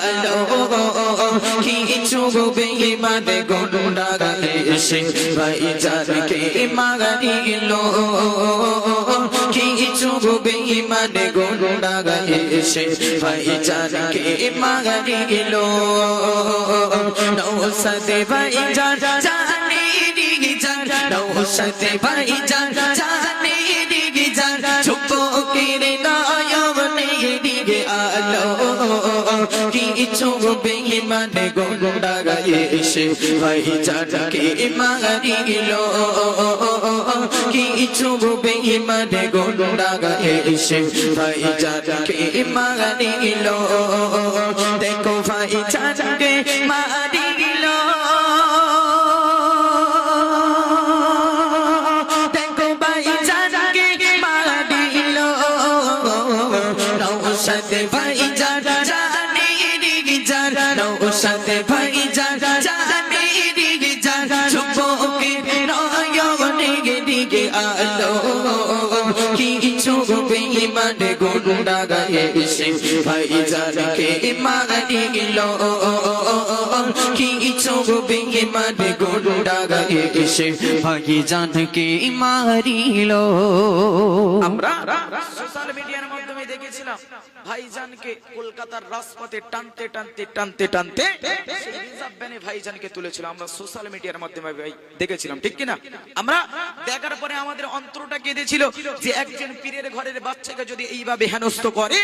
আলো কিছু বেঈমান গুন্ডা এসে ভাই জানকে মাগিলো কিছু বেঈমান গুন্ডা এসে ভাই জানকে মাগিলো নৌসতে ভাই যা জানি দিগি যা নৌসতে ভাই যা জানি কিছু বেঈমান গুন্ডা এসে ভাই জানকে মাগিল কিছু বেঈমান গুন্ডা এসে ভাই জানকে মাগিল দেখো ভাই জানকে মারিল দেখো ভাই জানকে মারিল নৌসাদে ভাই দিগি নৌসাদে ভাই জানা জানি জানা চুপকে নয়ন দিগে আলো। কিছু বেঈমান গুন্ডা গায়ে এসে ভাই জানকে মারি গেল। কিছু বেঈমান গুন্ডা গায়ে এসে ভাই জানকে মারিল। আমরা সোশ্যাল মিডিয়ার দেখেছিলাম ভাইজানকে কলকাতার রাজপথে টানতে টানতে টানতে টানতে রিজার্ভ ভ্যানে ভাইজানকে তুলেছিল। আমরা সোশ্যাল মিডিয়ার মাধ্যমে ভাই দেখেছিলাম, ঠিক কিনা? আমরা দেখার পরে আমাদের অন্তরটা কেঁদেছিল যে একজন পীরের ঘরের বাচ্চাকে যদি এইভাবে হেনস্থ করে,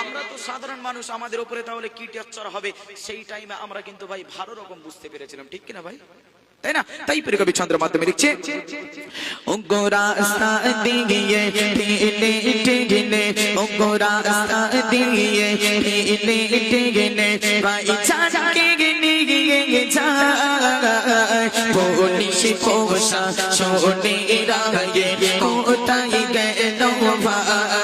আমরা তো সাধারণ মানুষ, আমাদের উপরে তাহলে কি টর্চার হবে? সেই টাইমে আমরা কিন্তু ভাই ভালো রকম বুঝতে পেরেছিলাম, ঠিক কিনা ভাই? তাই না? তাই পীর কবি চন্দ্র মাধ্যমে লিখছে গোরা দিয়ে টেগনে ভাই চাকে নিয়ে যায় পুলিশ পোষা ছোটে রাগে কোথায় গেল ভাই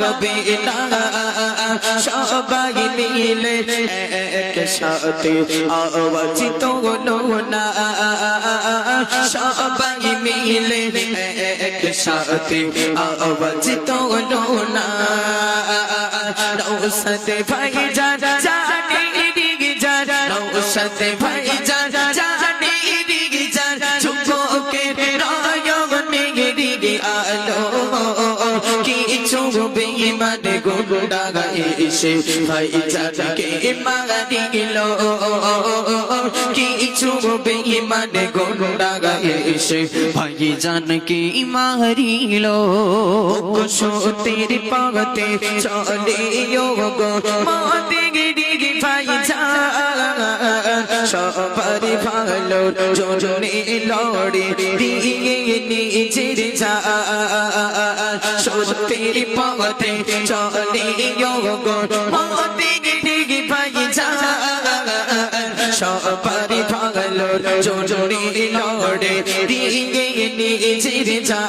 পাবে না, সবাই মিলে একসাথে আওয়াজ তোলো না, সবাই মিলে একসাথে আওয়াজ তোলো না। রৌসতে ভাই যা জানি দিগি যা রৌসতে ভাই যা জানি দিগি যা চুপকে নয়ন দিগি দিগি আলো কিছু বেঈমান গুন্ডা এসে ভাই চাচাকে মারি গেল কিছু বেঈমান গুন্ডা এসে ভাই জানকে মারিল কুসুতের পাগতে চলে গো মতে গিরি ভাই যা সবার ভালো জনে লড়ে দিয়ে নিজের যা সত্যের পথে চলে গো মতে গিরি ভাই যা সবার ভালো জনে লড়ে দিয়ে নিজের যা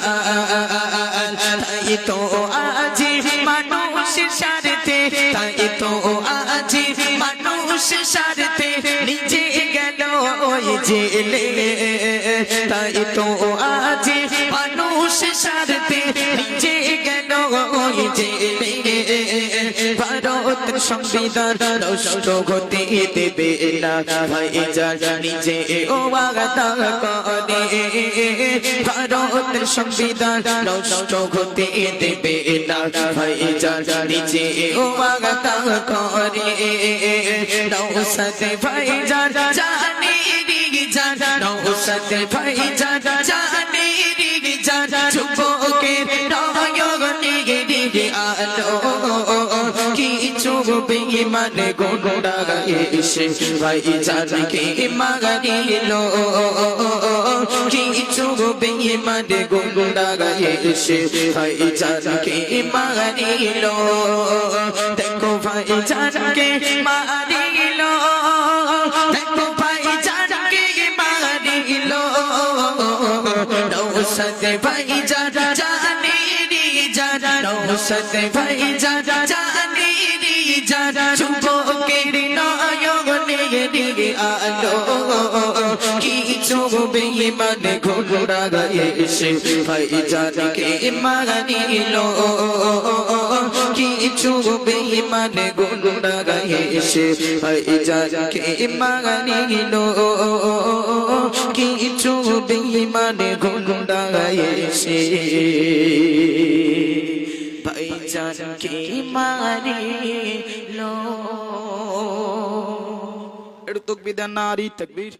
তাই তো আজ মানুষ সারতে, তাই তো আজ মানুষ সারতে, নিজে জেলে তাই তো আজ মানুষ সারতে নিজে গেল ভারত সংবিধান নষ্ট হতে দেবে ভাই যা নিজে ও বাগাতা করে। ভারত সংবিধান নষ্ট হতে দেবে ভাই যা নিজে ও বাগাতা করে। নৌসতে ভাই যা জানি দিগি যা নৌসতে ভাই জানি দিগি যা চুপ কে নয়ন দিগে আলো কি চুপ বেঈমানে গোন্ডা এসে ভাইজানকে মারিল কি চুপ বেঈমানে গোন্ডা এসে ভাইজানকে মারিল দেখো ভাইজানকে মারিল নৌসদ ভাইজান জানি রি জান নৌসদ ভাইজান জানি রি জান যুবকের নয়নে রে আলো কি চোবে মানে ঘোড়া গায়ে এসে ভাইজানকে মারিল কি চোবে মানে ঘোড়া গায়ে এসে ভাইজানকে মারিল কি চোবে মানে ঘোড়া গায়ে এসে। ভাইজানকে মারিল একটু তকবির দেন নারী, তকবীর।